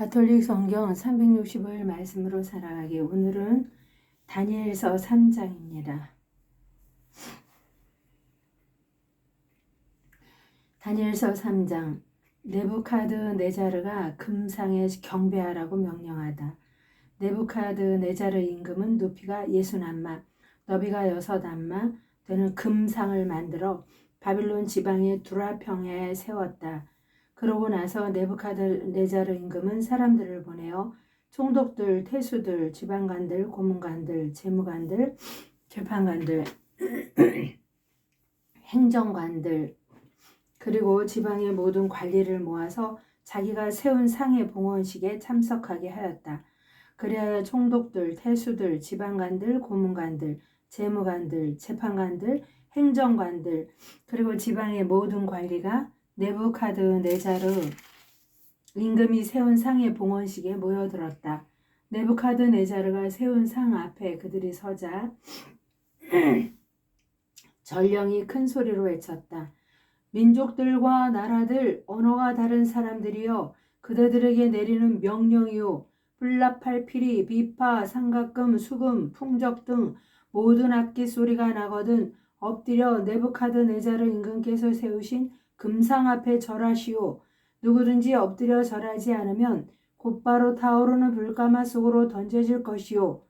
가톨릭 성경 365일 말씀으로 살아가기 오늘은 다니엘서 3장입니다. 다니엘서 3장 네부카드 네자르가 금상에 경배하라고 명령하다. 네부카드 네자르 임금은 높이가 예순 안마, 너비가 여섯 안마 되는 금상을 만들어 바빌론 지방의 두라평야에 세웠다. 그러고 나서 네부카드네자르 임금은 사람들을 보내어 총독들, 태수들, 지방관들, 고문관들, 재무관들, 재판관들, 행정관들, 그리고 지방의 모든 관리를 모아서 자기가 세운 상해 봉헌식에 참석하게 하였다. 그리하여 총독들, 태수들, 지방관들, 고문관들, 재무관들, 재판관들, 행정관들, 그리고 지방의 모든 관리가 네부카드네자르 임금이 세운 상의 봉헌식에 모여들었다. 네부카드네자르가 세운 상 앞에 그들이 서자 전령이 큰 소리로 외쳤다. 민족들과 나라들, 언어가 다른 사람들이여 그대들에게 내리는 명령이요 불납할 피리, 비파, 삼각금, 수금, 풍적 등 모든 악기 소리가 나거든 엎드려 네부카드네자르 임금께서 세우신 금상 앞에 절하시오. 누구든지 엎드려 절하지 않으면 곧바로 타오르는 불가마 속으로 던져질 것이오.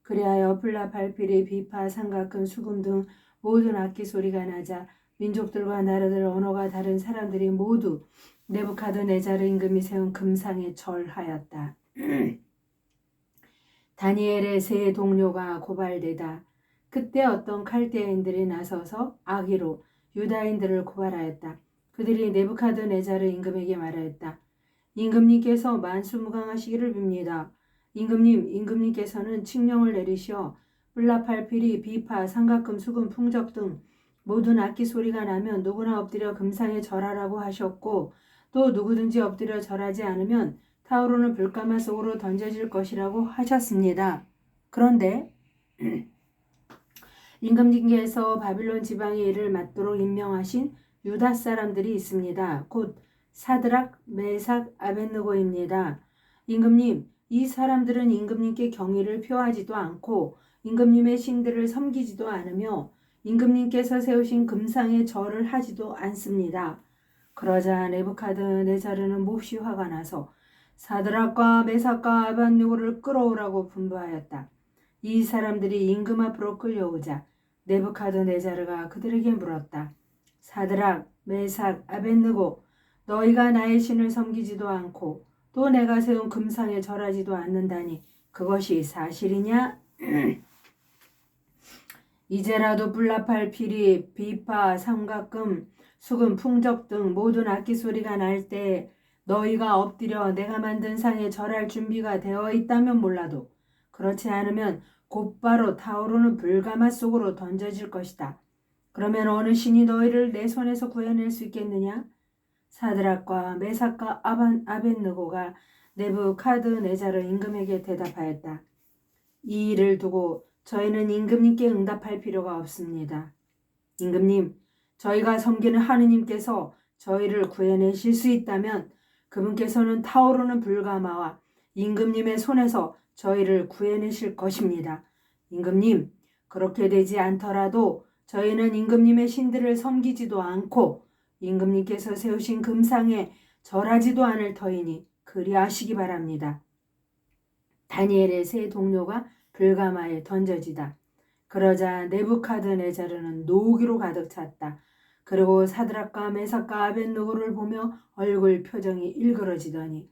그리하여 불납할피리 비파 삼각근 수금 등 모든 악기 소리가 나자 민족들과 나라들 언어가 다른 사람들이 모두 네부카드네자르 임금이 세운 금상에 절하였다. 다니엘의 세 동료가 고발되다. 그때 어떤 칼데인들이 나서서 아기로 유다인들을 고발하였다. 그들이 네부카드네자르 임금에게 말하였다. 임금님께서 만수무강하시기를 빕니다. 임금님, 임금님께서는 칙령을 내리시어 불납팔피리, 비파, 삼각금, 수금, 풍적 등 모든 악기 소리가 나면 누구나 엎드려 금상에 절하라고 하셨고 또 누구든지 엎드려 절하지 않으면 타오르는 불가마 속으로 던져질 것이라고 하셨습니다. 그런데 임금님께서 바빌론 지방의 일을 맡도록 임명하신 유다 사람들이 있습니다. 곧 사드락, 메삭, 아벤느고입니다. 임금님, 이 사람들은 임금님께 경의를 표하지도 않고 임금님의 신들을 섬기지도 않으며 임금님께서 세우신 금상에 절을 하지도 않습니다. 그러자 네부카드네자르는 몹시 화가 나서 사드락과 메삭과 아반누고를 끌어오라고 분부하였다. 이 사람들이 임금 앞으로 끌려오자 네부카드네자르가 그들에게 물었다. 사드락, 메삭, 아벤느고 너희가 나의 신을 섬기지도 않고 또 내가 세운 금상에 절하지도 않는다니 그것이 사실이냐? 이제라도 불납할 피리, 비파, 삼각금, 수금, 풍적 등 모든 악기 소리가 날 때 너희가 엎드려 내가 만든 상에 절할 준비가 되어 있다면 몰라도 그렇지 않으면 곧바로 타오르는 불가마 속으로 던져질 것이다. 그러면 어느 신이 너희를 내 손에서 구해낼 수 있겠느냐? 사드락과 메삭과 아반, 아벤느고가 네부카드네자르 임금에게 대답하였다. 이 일을 두고 저희는 임금님께 응답할 필요가 없습니다. 임금님, 저희가 섬기는 하느님께서 저희를 구해내실 수 있다면 그분께서는 타오르는 불가마와 임금님의 손에서 저희를 구해내실 것입니다. 임금님, 그렇게 되지 않더라도 저희는 임금님의 신들을 섬기지도 않고 임금님께서 세우신 금상에 절하지도 않을 터이니 그리하시기 바랍니다. 다니엘의 세 동료가 불가마에 던져지다. 그러자 네부카드네자르는 노기로 가득 찼다. 그리고 사드락과 메삭과 아벤노고를 보며 얼굴 표정이 일그러지더니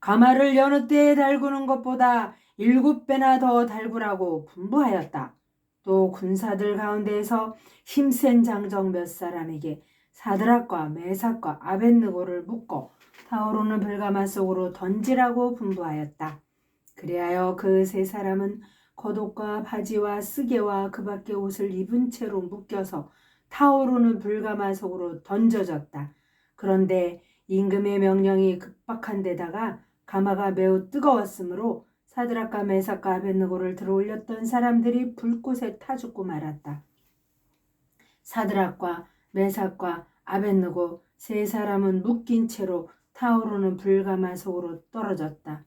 가마를 여느 때에 달구는 것보다 일곱 배나 더 달구라고 분부하였다. 또 군사들 가운데에서 힘센 장정 몇 사람에게 사드락과 메삭과 아벤느고를 묶어 타오르는 불가마 속으로 던지라고 분부하였다. 그리하여 그 세 사람은 겉옷과 바지와 쓰개와 그 밖의 옷을 입은 채로 묶여서 타오르는 불가마 속으로 던져졌다. 그런데 임금의 명령이 급박한 데다가 가마가 매우 뜨거웠으므로 사드락과 메삭과 아벤느고를 들어올렸던 사람들이 불꽃에 타 죽고 말았다. 사드락과 메삭과 아벤느고 세 사람은 묶인 채로 타오르는 불가마 속으로 떨어졌다.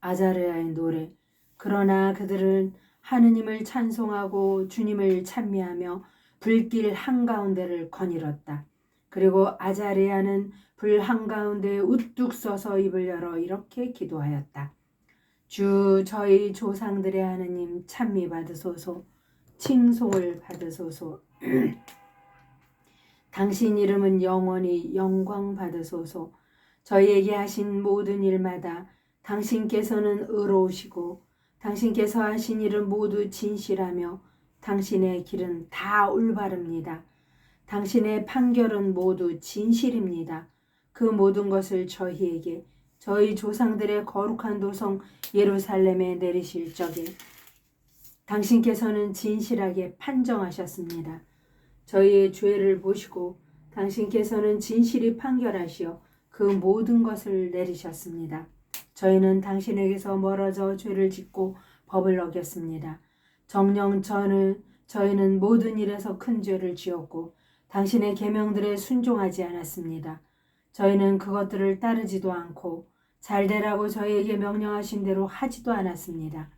아자르야의 노래. 그러나 그들은 하느님을 찬송하고 주님을 찬미하며 불길 한가운데를 거닐었다. 그리고 아자르야는 불 한가운데 우뚝 서서 입을 열어 이렇게 기도하였다. 주 저희 조상들의 하느님 찬미 받으소서 칭송을 받으소서 당신 이름은 영원히 영광 받으소서 저희에게 하신 모든 일마다 당신께서는 의로우시고 당신께서 하신 일은 모두 진실하며 당신의 길은 다 올바릅니다. 당신의 판결은 모두 진실입니다. 그 모든 것을 저희에게 저희 조상들의 거룩한 도성 예루살렘에 내리실 적에 당신께서는 진실하게 판정하셨습니다. 저희의 죄를 보시고 당신께서는 진실히 판결하시어 그 모든 것을 내리셨습니다. 저희는 당신에게서 멀어져 죄를 짓고 법을 어겼습니다. 정령 저는 저희는 모든 일에서 큰 죄를 지었고 당신의 계명들에 순종하지 않았습니다. 저희는 그것들을 따르지도 않고 잘 되라고 저희에게 명령하신 대로 하지도 않았습니다.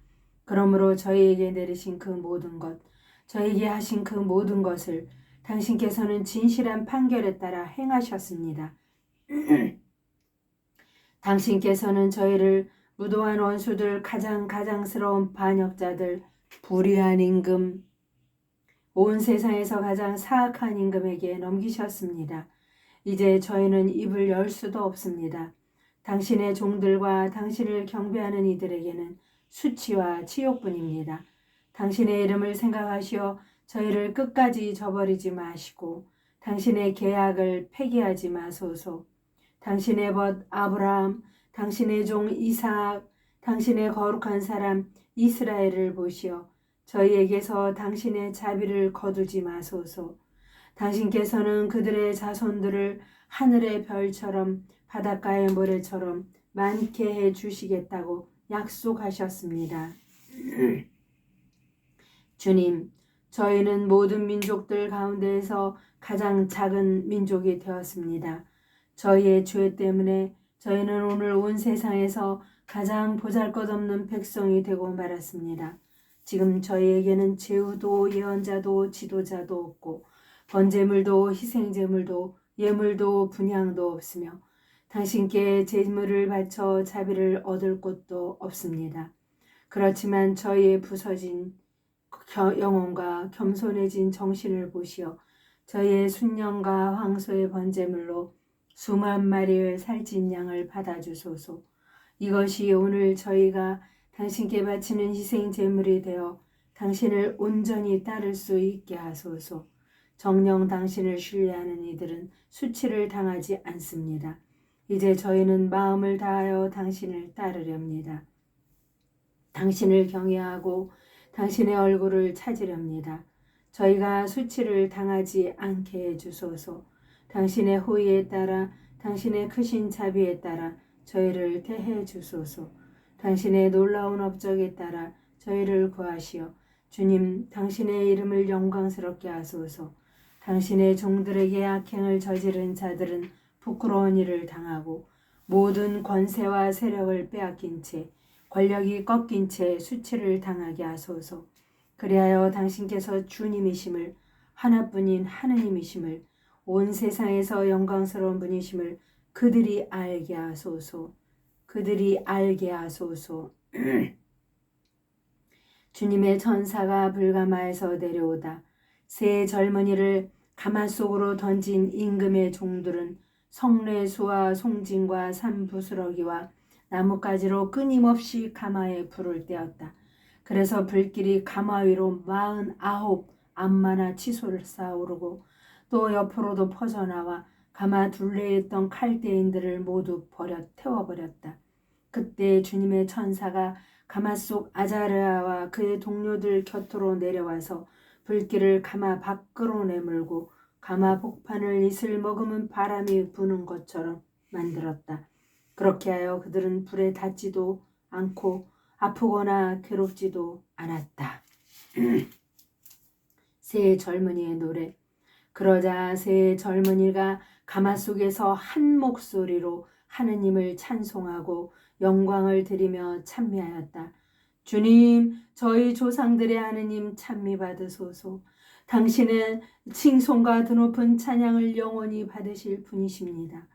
그러므로 저희에게 내리신 그 모든 것, 저희에게 하신 그 모든 것을 당신께서는 진실한 판결에 따라 행하셨습니다. 당신께서는 저희를 무도한 원수들, 가장 가장스러운 반역자들, 불의한 임금, 온 세상에서 가장 사악한 임금에게 넘기셨습니다. 이제 저희는 입을 열 수도 없습니다. 당신의 종들과 당신을 경배하는 이들에게는 수치와 치욕뿐입니다. 당신의 이름을 생각하시어 저희를 끝까지 저버리지 마시고 당신의 계약을 폐기하지 마소서. 당신의 벗 아브라함, 당신의 종 이삭, 당신의 거룩한 사람 이스라엘을 보시어 저희에게서 당신의 자비를 거두지 마소서. 당신께서는 그들의 자손들을 하늘의 별처럼 바닷가의 모래처럼 많게 해 주시겠다고 약속하셨습니다. 주님, 저희는 모든 민족들 가운데에서 가장 작은 민족이 되었습니다. 저희의 죄 때문에 저희는 오늘 온 세상에서 가장 보잘것없는 백성이 되고 말았습니다. 지금 저희에게는 제후도 예언자도 지도자도 없고 번제물도 희생제물도 예물도 분향도 없으며 당신께 제물을 바쳐 자비를 얻을 곳도 없습니다. 그렇지만 저희의 부서진 영혼과 겸손해진 정신을 보시어 저희의 순영과 황소의 번제물로 수만 마리의 살찐 양을 받아주소서. 이것이 오늘 저희가 당신께 바치는 희생 제물이 되어 당신을 온전히 따를 수 있게 하소서. 정령 당신을 신뢰하는 이들은 수치를 당하지 않습니다. 이제 저희는 마음을 다하여 당신을 따르렵니다. 당신을 경외하고 당신의 얼굴을 찾으렵니다. 저희가 수치를 당하지 않게 해주소서. 당신의 호의에 따라 당신의 크신 자비에 따라 저희를 대해 주소서. 당신의 놀라운 업적에 따라 저희를 구하시어 주님 당신의 이름을 영광스럽게 하소서. 당신의 종들에게 악행을 저지른 자들은 부끄러운 일을 당하고 모든 권세와 세력을 빼앗긴 채 권력이 꺾인 채 수치를 당하게 하소서. 그리하여 당신께서 주님이심을 하나뿐인 하느님이심을 온 세상에서 영광스러운 분이심을 그들이 알게 하소서. 그들이 알게 하소서. 주님의 천사가 불가마에서 내려오다 새 젊은이를 가마 속으로 던진 임금의 종들은 성례수와 송진과 산부스러기와 나뭇가지로 끊임없이 가마에 불을 떼었다. 그래서 불길이 가마 위로 마흔 아홉 암마나 치솟을 쌓아오르고 또 옆으로도 퍼져나와 가마 둘레에 있던 칼대인들을 모두 버려 태워버렸다. 그때 주님의 천사가 가마 속 아자르아와 그의 동료들 곁으로 내려와서 불길을 가마 밖으로 내몰고 가마 복판을 이슬 머금은 바람이 부는 것처럼 만들었다. 그렇게 하여 그들은 불에 닿지도 않고 아프거나 괴롭지도 않았다. 새 젊은이의 노래. 그러자 새 젊은이가 가마 속에서 한 목소리로 하느님을 찬송하고 영광을 드리며 찬미하였다. 주님, 저희 조상들의 하느님 찬미 받으소서. 당신은 칭송과 드높은 찬양을 영원히 받으실 분이십니다.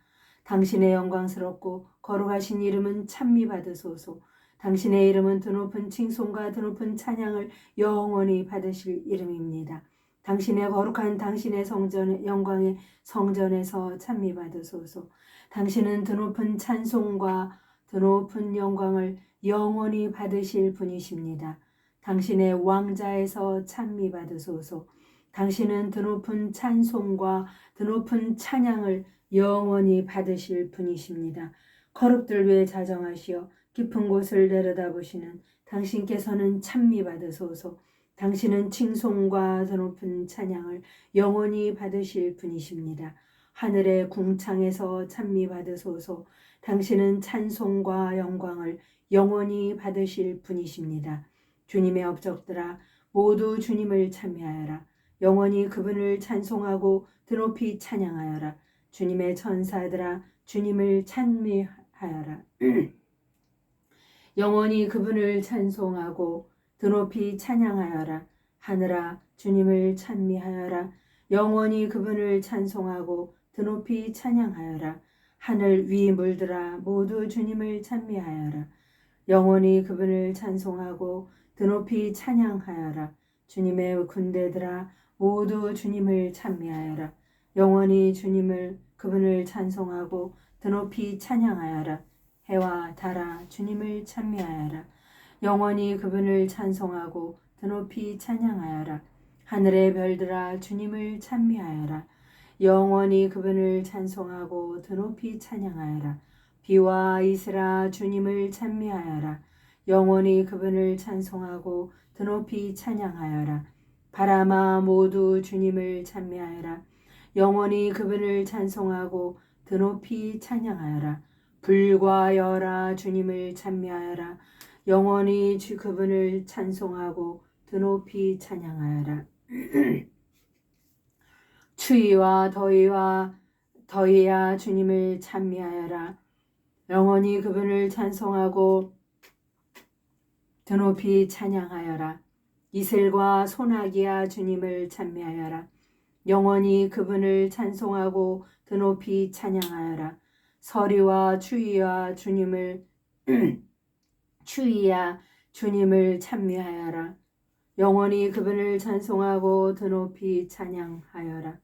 당신의 영광스럽고 거룩하신 이름은 찬미 받으소서. 당신의 이름은 드높은 칭송과 드높은 찬양을 영원히 받으실 이름입니다. 당신의 거룩한 당신의 성전 영광의 성전에서 찬미 받으소서. 당신은 드높은 찬송과 드높은 영광을 영원히 받으실 분이십니다. 당신의 왕자에서 찬미 받으소서. 당신은 드높은 찬송과 드높은 찬양을 영원히 받으실 분이십니다. 거룩들 위해 자정하시어 깊은 곳을 내려다보시는 당신께서는 찬미 받으소서. 당신은 칭송과 드높은 찬양을 영원히 받으실 분이십니다. 하늘의 궁창에서 찬미 받으소서. 당신은 찬송과 영광을 영원히 받으실 분이십니다. 주님의 업적들아 모두 주님을 찬미하여라. 영원히 그분을 찬송하고 드높이 찬양하여라. 주님의 천사들아 주님을 찬미하여라. 영원히 그분을 찬송하고 드높이 찬양하여라. 하늘아 주님을 찬미하여라. 영원히 그분을 찬송하고 드높이 찬양하여라. 하늘 위 물들아 모두 주님을 찬미하여라. 영원히 그분을 찬송하고 드높이 찬양하여라. 주님의 군대들아 모두 주님을 찬미하여라. 영원히 주님을 그분을 찬송하고 드높이 찬양하여라. 해와 달아 주님을 찬미하여라. 영원히 그분을 찬송하고 드높이 찬양하여라. 하늘의 별들아 주님을 찬미하여라. 영원히 그분을 찬송하고 드높이 찬양하여라. 비와 이스라 주님을 찬미하여라. 영원히 그분을 찬송하고 드높이 찬양하여라. 바람아 모두 주님을 찬미하여라. 영원히 그분을 찬송하고 드높이 찬양하여라. 불과 열아 주님을 찬미하여라. 영원히 주 그분을 찬송하고 드높이 찬양하여라. 추위와 더위와 더위야 주님을 찬미하여라. 영원히 그분을 찬송하고 드높이 찬양하여라. 이슬과 소나기야 주님을 찬미하여라. 영원히 그분을 찬송하고 드높이 찬양하여라. 서리와 추위와 주님을 추위야 주님을 찬미하여라. 영원히 그분을 찬송하고 드높이 찬양하여라.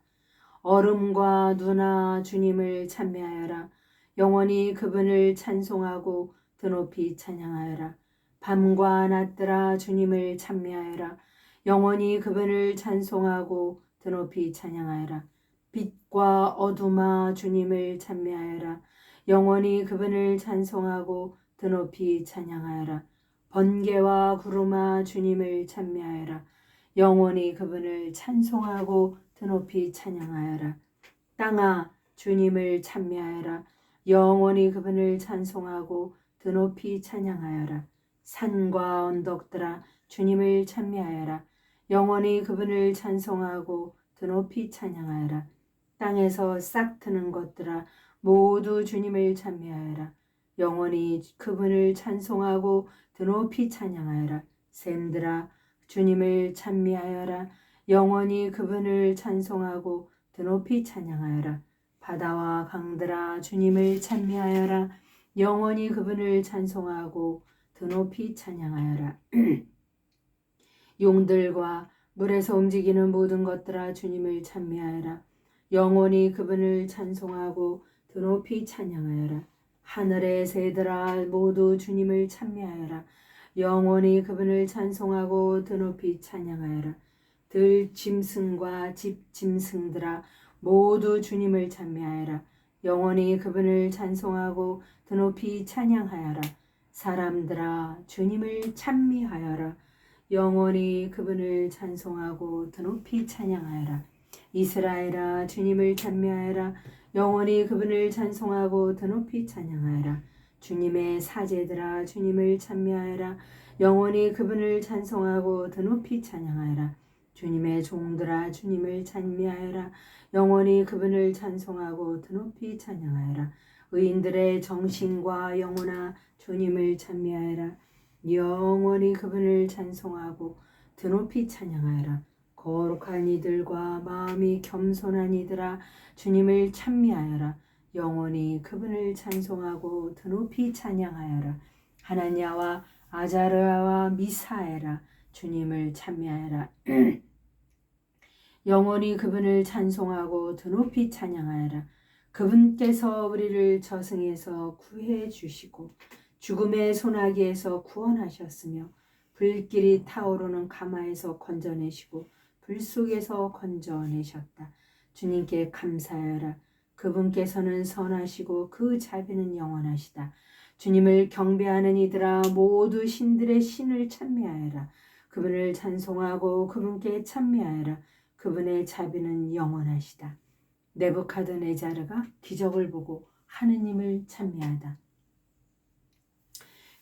얼음과 누나 주님을 찬미하여라. 영원히 그분을 찬송하고 드높이 찬양하여라. 밤과 낮들아 주님을 찬미하여라. 영원히 그분을 찬송하고 드높이 찬양하여라. 빛과 어둠아 주님을 찬미하여라. 영원히 그분을 찬송하고 드높이 찬양하여라. 번개와 구름아 주님을 찬미하여라. 영원히 그분을 찬송하고 드높이 찬양하여라. 땅아 주님을 찬미하여라. 영원히 그분을 찬송하고 드높이 찬양하여라. 산과 언덕들아 주님을 찬미하여라. 영원히 그분을 찬송하고 드높이 찬양하여라. 땅에서 싹 트는 것들아 모두 주님을 찬미하여라. 영원히 그분을 찬송하고 드높이 찬양하여라. 샘들아 주님을 찬미하여라. 영원히 그분을 찬송하고 드높이 찬양하여라. 바다와 강들아 주님을 찬미하여라. 영원히 그분을 찬송하고 드높이 찬양하여라. 용들과 물에서 움직이는 모든 것들아 주님을 찬미하여라. 영원히 그분을 찬송하고 드높이 찬양하여라. 하늘의 새들아 모두 주님을 찬미하여라. 영원히 그분을 찬송하고 드높이 찬양하여라. 들 짐승과 집 짐승들아 모두 주님을 찬미하여라. 영원히 그분을 찬송하고 드높이 찬양하여라. 사람들아 주님을 찬미하여라. 영원히 그분을 찬송하고 드높이 찬양하여라. 이스라엘아 주님을 찬미하여라. 영원히 그분을 찬송하고 드높이 찬양하여라. 주님의 사제들아 주님을 찬미하여라. 영원히 그분을 찬송하고 드높이 찬양하여라. 주님의 종들아 주님을 찬미하여라. 영원히 그분을 찬송하고 드높이 찬양하여라. 의인들의 정신과 영혼아 주님을 찬미하여라. 영원히 그분을 찬송하고 드높이 찬양하여라. 거룩한 이들과 마음이 겸손한 이들아 주님을 찬미하여라. 영원히 그분을 찬송하고 드높이 찬양하여라. 하나냐와 아자르아와 미사에라. 주님을 찬미하여라. 영원히 그분을 찬송하고 드높이 찬양하여라 그분께서 우리를 저승에서 구해 주시고 죽음의 소나기에서 구원하셨으며 불길이 타오르는 가마에서 건져내시고 불 속에서 건져내셨다. 주님께 감사하여라. 그분께서는 선하시고 그 자비는 영원하시다. 주님을 경배하는 이들아 모두 신들의 신을 찬미하여라. 그분을 찬송하고 그분께 찬미하여라. 그분의 자비는 영원하시다. 네부카드네자르가 기적을 보고 하느님을 찬미하다.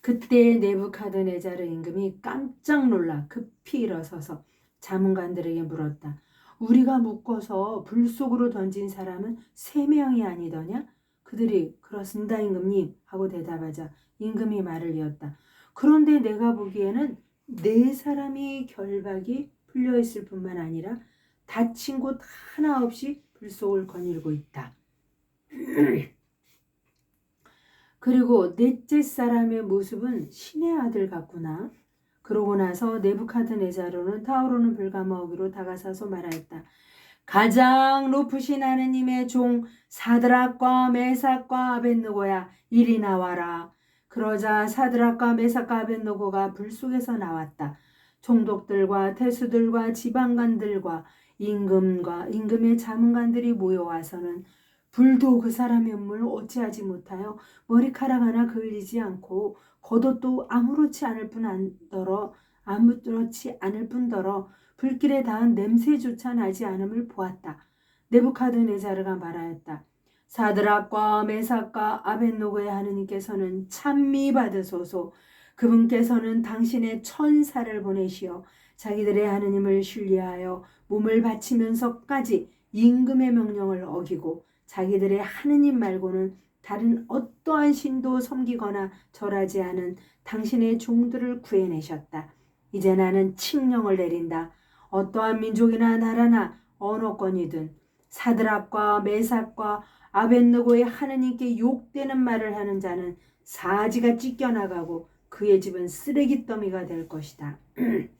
그때 네부카드네자르 임금이 깜짝 놀라 급히 일어서서 자문관들에게 물었다. 우리가 묶어서 불 속으로 던진 사람은 세 명이 아니더냐? 그들이 그렇습니다 임금님 하고 대답하자 임금이 말을 이었다. 그런데 내가 보기에는 네 사람이 결박이 풀려 있을 뿐만 아니라 다친 곳 하나 없이 불 속을 거닐고 있다. 그리고 넷째 사람의 모습은 신의 아들 같구나. 그러고 나서 네부카드네자로는 타오르는 불가마오기로 다가서서 말하였다. 가장 높으신 하느님의 종 사드락과 메삭과 아벤노고야 이리 나와라. 그러자 사드락과 메삭과 아벤노고가 불 속에서 나왔다. 총독들과 태수들과 지방관들과 임금과 임금의 자문관들이 모여와서는 불도 그 사람의 몸을 어찌하지 못하여 머리카락 하나 그을리지 않고 겉옷도 아무렇지 않을 뿐더러 아무렇지 않을 뿐더러 불길에 닿은 냄새조차 나지 않음을 보았다. 네부카드네자르가 말하였다. 사드락과 메삭과 아벤노고의 하느님께서는 찬미 받으소서. 그분께서는 당신의 천사를 보내시어 자기들의 하느님을 신뢰하여 몸을 바치면서까지 임금의 명령을 어기고 자기들의 하느님 말고는 다른 어떠한 신도 섬기거나 절하지 않은 당신의 종들을 구해내셨다. 이제 나는 칙령을 내린다. 어떠한 민족이나 나라나 언어권이든 사드락과 메삭과 아벤느고의 하느님께 욕되는 말을 하는 자는 사지가 찢겨나가고 그의 집은 쓰레기 더미가 될 것이다.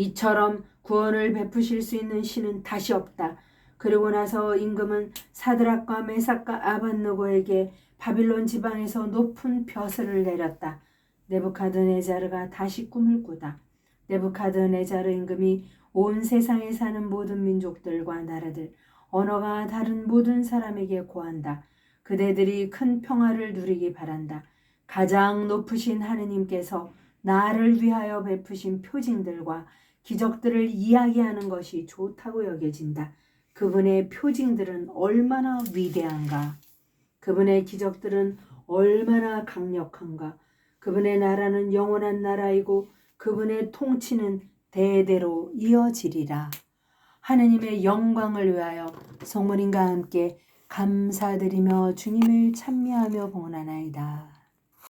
이처럼 구원을 베푸실 수 있는 신은 다시 없다. 그리고 나서 임금은 사드락과 메삭과 아반노고에게 바빌론 지방에서 높은 벼슬을 내렸다. 네부카드네자르가 다시 꿈을 꾸다. 네부카드네자르 임금이 온 세상에 사는 모든 민족들과 나라들, 언어가 다른 모든 사람에게 고한다. 그대들이 큰 평화를 누리기 바란다. 가장 높으신 하느님께서 나를 위하여 베푸신 표징들과 기적들을 이야기하는 것이 좋다고 여겨진다. 그분의 표징들은 얼마나 위대한가. 그분의 기적들은 얼마나 강력한가. 그분의 나라는 영원한 나라이고 그분의 통치는 대대로 이어지리라. 하느님의 영광을 위하여 성모님과 함께 감사드리며 주님을 찬미하며 봉헌하나이다.